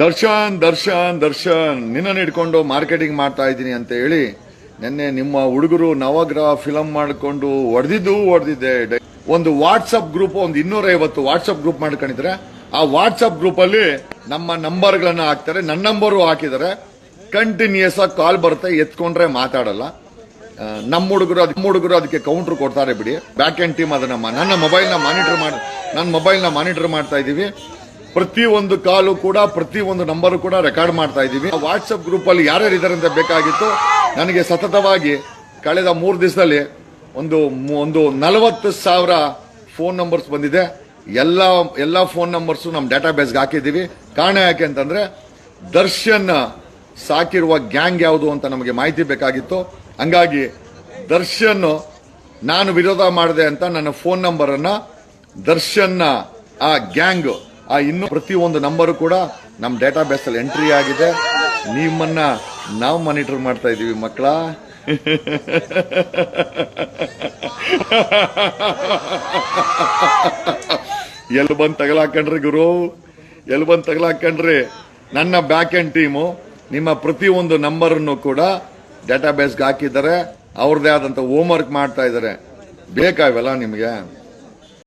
ದರ್ಶನ್ ದರ್ಶನ್ ದರ್ಶನ್, ನಿನ್ನನ್ನು ಇಟ್ಕೊಂಡು ಮಾರ್ಕೆಟಿಂಗ್ ಮಾಡ್ತಾ ಇದ್ದೀನಿ ಅಂತ ಹೇಳಿ ನಿನ್ನೆ ನಿಮ್ಮ ಹುಡುಗರು ನವಗ್ರಹ ಫಿಲಂ ಮಾಡಿಕೊಂಡು ಹೊಡೆದಿದ್ದು ಹೊಡೆದಿದ್ದೆ ಒಂದು ವಾಟ್ಸಪ್ ಗ್ರೂಪ್ ಒಂದು ಇನ್ನೂರೈವತ್ತು ವಾಟ್ಸಪ್ ಗ್ರೂಪ್ ಮಾಡ್ಕೊಂಡಿದ್ರೆ, ಆ ವಾಟ್ಸಪ್ ಗ್ರೂಪ್ ಅಲ್ಲಿ ನಮ್ಮ ನಂಬರ್ಗಳನ್ನು ಹಾಕ್ತಾರೆ. ನನ್ನ ನಂಬರು ಹಾಕಿದ್ದಾರೆ. ಕಂಟಿನ್ಯೂಸ್ ಆಗಿ ಕಾಲ್ ಬರುತ್ತೆ, ಎತ್ಕೊಂಡ್ರೆ ಮಾತಾಡಲ್ಲ. ನಮ್ಮ ಹುಡುಗರು ನಮ್ಮ ಹುಡುಗರು ಅದಕ್ಕೆ ಕೌಂಟರ್ ಕೊಡ್ತಾರೆ ಬಿಡಿ. ಬ್ಯಾಕ್ ಎಂಡ್ ಟೀಮ್ ಅದನ್ನ ನನ್ನ ಮೊಬೈಲ್ನ ಮಾನಿಟರ್ ಮಾಡಿ ನನ್ನ ಮೊಬೈಲ್ನ ಮಾನಿಟರ್ ಮಾಡ್ತಾ ಇದ್ದೀವಿ ಪ್ರತಿ ಒಂದು ಕಾಲು ಕೂಡ ಪ್ರತಿ ಒಂದು ನಂಬರ್ ಕೂಡ ರೆಕಾರ್ಡ್ ಮಾಡ್ತಾ ಇದ್ದೀವಿ. ವಾಟ್ಸಪ್ ಗ್ರೂಪ್ ಅಲ್ಲಿ ಯಾರ್ಯಾರು ಇದ್ದಾರೆ ಅಂತ ಬೇಕಾಗಿತ್ತು. ನನಗೆ ಸತತವಾಗಿ ಕಳೆದ ಮೂರು ದಿವಸದಲ್ಲಿ ಒಂದು ಒಂದು ನಲವತ್ತು ಸಾವಿರ ಫೋನ್ ನಂಬರ್ಸ್ ಬಂದಿದೆ. ಎಲ್ಲ ಎಲ್ಲ ಫೋನ್ ನಂಬರ್ಸು ನಮ್ಮ ಡೇಟಾ ಬೇಸ್ಗೆ ಹಾಕಿದ್ದೀವಿ. ಕಾರಣ ಯಾಕೆ ಅಂತಂದ್ರೆ ದರ್ಶನ್ ಸಾಕಿರುವ ಗ್ಯಾಂಗ್ ಯಾವುದು ಅಂತ ನಮಗೆ ಮಾಹಿತಿ ಬೇಕಾಗಿತ್ತು. ಹಂಗಾಗಿ ದರ್ಶನ್ ನಾನು ವಿರೋಧ ಮಾಡಿದೆ ಅಂತ ನನ್ನ ಫೋನ್ ನಂಬರ್ ಅನ್ನ ದರ್ಶನ್ನ ಆ ಗ್ಯಾಂಗ್ ಆ ಇನ್ನು ಪ್ರತಿಯೊಂದು ನಂಬರು ಕೂಡ ನಮ್ಮ ಡೇಟಾ ಬೇಸಲ್ಲಿ ಎಂಟ್ರಿ ಆಗಿದೆ. ನಿಮ್ಮನ್ನ ನಾವು ಮಾನಿಟರ್ ಮಾಡ್ತಾ ಇದ್ದೀವಿ ಮಕ್ಕಳ. ಎಲ್ಲಿ ಬಂದು ತಗಲಾಕಂಡ್ರಿ ಗುರು? ಎಲ್ಲಿ ಬಂದು ತಗಲಾಕಂಡ್ರಿ? ನನ್ನ ಬ್ಯಾಕ್ ಎಂಡ್ ಟೀಮು ನಿಮ್ಮ ಪ್ರತಿಯೊಂದು ನಂಬರನ್ನು ಕೂಡ ಡೇಟಾ ಬೇಸ್ಗೆ ಹಾಕಿದ್ದಾರೆ. ಅವ್ರದ್ದೇ ಆದಂತ ಹೋಮ್ ವರ್ಕ್ ಮಾಡ್ತಾ ಇದ್ದಾರೆ. ಬೇಕಾ ಇವೆಲ್ಲ ನಿಮಗೆ?